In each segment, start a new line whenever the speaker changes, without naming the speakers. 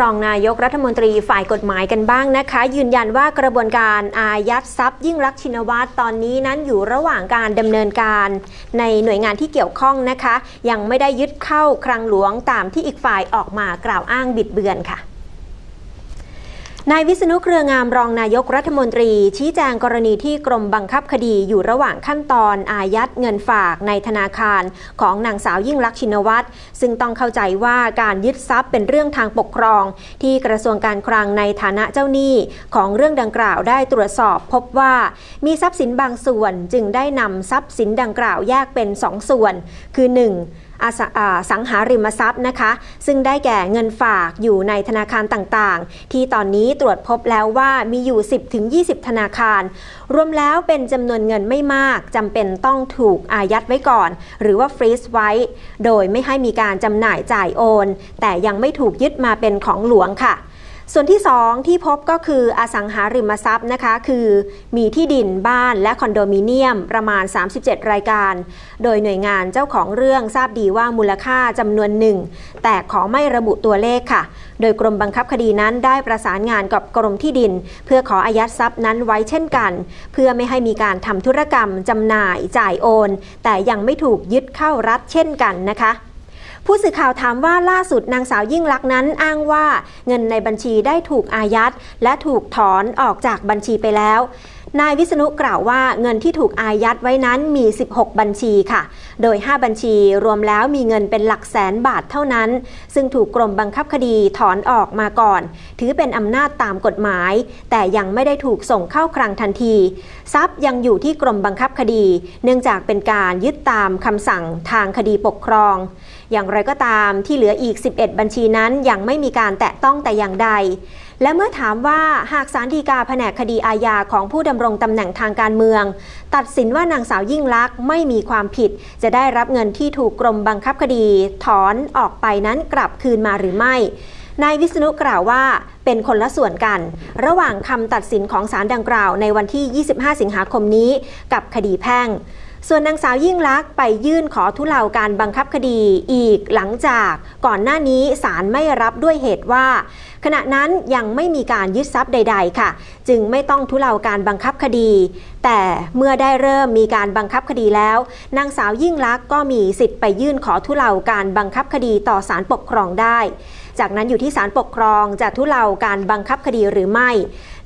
รองนายกรัฐมนตรีฝ่ายกฎหมายกันบ้างนะคะ ยืนยันว่ากระบวนการอายัดทรัพย์ ยิ่งรักชินวัตรตอนนี้นั้นอยู่ระหว่างการดำเนินการในหน่วยงานที่เกี่ยวข้องนะคะ ยังไม่ได้ยึดเข้าคลังหลวงตามที่อีกฝ่ายออกมากล่าวอ้างบิดเบือนค่ะ นายวิษณุเครืองามรองนายกรัฐมนตรี ชี้แจงกรณีที่กรมบังคับคดีอยู่ระหว่างขั้นตอนอายัดเงินฝากในธนาคารของนางสาวยิ่งลักษณ์ชินวัตรซึ่งต้องเข้าใจว่าการยึดทรัพย์เป็นเรื่องทางปกครอง ที่กระทรวงการคลังในฐานะเจ้าหนี้ของเรื่องดังกล่าวได้ตรวจสอบพบว่ามีทรัพย์สินบางส่วนจึงได้นำทรัพย์สินดังกล่าวแยกเป็น 2 ส่วน คือ 1 สังหาริมทรัพย์นะคะ ซึ่งได้แก่เงินฝากอยู่ในธนาคารต่างๆ ที่ตอนนี้ตรวจพบแล้วว่ามีอยู่ 10-20 ธนาคาร รวมแล้วเป็นจำนวนเงินไม่มากจำเป็นต้องถูกอายัดไว้ก่อน หรือว่าฟรีซไว้ โดยไม่ให้มีการจำหน่ายจ่ายโอน แต่ยังไม่ถูกยึดมาเป็นของหลวงค่ะ ส่วนที่ 2 ที่พบก็คืออสังหาริมทรัพย์นะคะ คือมีที่ดินบ้านและคอนโดมิเนียมประมาณ 37 รายการ โดยหน่วยงานเจ้าของเรื่องทราบดีว่ามูลค่าจำนวนหนึ่ง แต่ขอไม่ระบุตัวเลขค่ะ โดยกรมบังคับคดีนั้นได้ประสานงานกับกรมที่ดิน เพื่อขออายัดทรัพย์นั้นไว้เช่นกัน เพื่อไม่ให้มีการทำธุรกรรมจำหน่ายจ่ายโอน แต่ยังไม่ถูกยึดเข้ารัฐเช่นกันนะคะ ผู้สื่อข่าวถามว่าล่าสุดนางสาวยิ่งลักษณ์นั้นอ้างว่าเงินในบัญชีได้ถูกอายัด และถูกถอนออกจากบัญชีไปแล้ว นายวิษณุกล่าวว่าเงินที่ถูกอายัดไว้นั้นมี 16 บัญชีค่ะ โดย 5 บัญชีรวมแล้วมีเงินเป็นหลักแสนบาทเท่านั้น ซึ่งถูกกรมบังคับคดีถอนออกมาก่อน ถือเป็นอำนาจตามกฎหมาย แต่ยังไม่ได้ถูกส่งเข้าคลังทันที ทรัพย์ยังอยู่ที่กรมบังคับคดี เนื่องจากเป็นการยึดตามคำสั่งทางคดีปกครอง อย่างไรก็ตามที่เหลืออีก 11 บัญชีนั้นยังไม่มีการแตะต้องแต่อย่างใด และเมื่อถามว่าหากสารดีกาแผนกคดีอาญาของผู้ดำรงตำแหน่งทางการเมือง ตัดสินว่านางสาวยิ่งลักษณ์ไม่มีความผิด จะได้รับเงินที่ถูกกรมบังคับคดี ถอนออกไปนั้นกลับคืนมาหรือไม่นายวิษณุกล่าวว่าเป็นคนละส่วนกัน ระหว่างคำตัดสินของศาลดังกล่าวในวันที่ 25 สิงหาคมนี้ กับคดีแพ่ง ส่วนนางสาวยิ่งลักษณ์ไปยื่นขอทุเลาการบังคับคดีอีกหลังจากก่อนหน้านี้ศาลไม่รับด้วยเหตุว่า ขณะนั้นยังไม่มีการยึดทรัพย์ใด ๆ ค่ะ จึงไม่ต้องทุเลาการบังคับคดี แต่เมื่อได้เริ่มมีการบังคับคดีแล้วนางสาวยิ่งลักษณ์ก็มีสิทธิ์ไปยื่นขอทุเลาการบังคับคดีต่อศาลปกครองได้ จากนั้นอยู่ที่ศาลปกครองจะทุเลาการบังคับคดีหรือไม่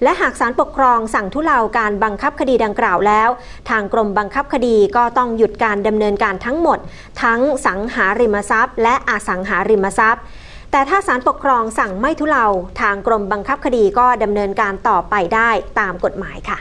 และหากศาลปกครองสั่งทุเลาการบังคับคดีดังกล่าวแล้ว ทางกรมบังคับคดีก็ต้องหยุดการดำเนินการทั้งหมด ทั้งสังหาริมทรัพย์ และอสังหาริมทรัพย์แต่ถ้าศาลปกครองสั่งไม่ทุเลา ทางกรมบังคับคดีก็ดำเนินการต่อไปได้ตามกฎหมายค่ะ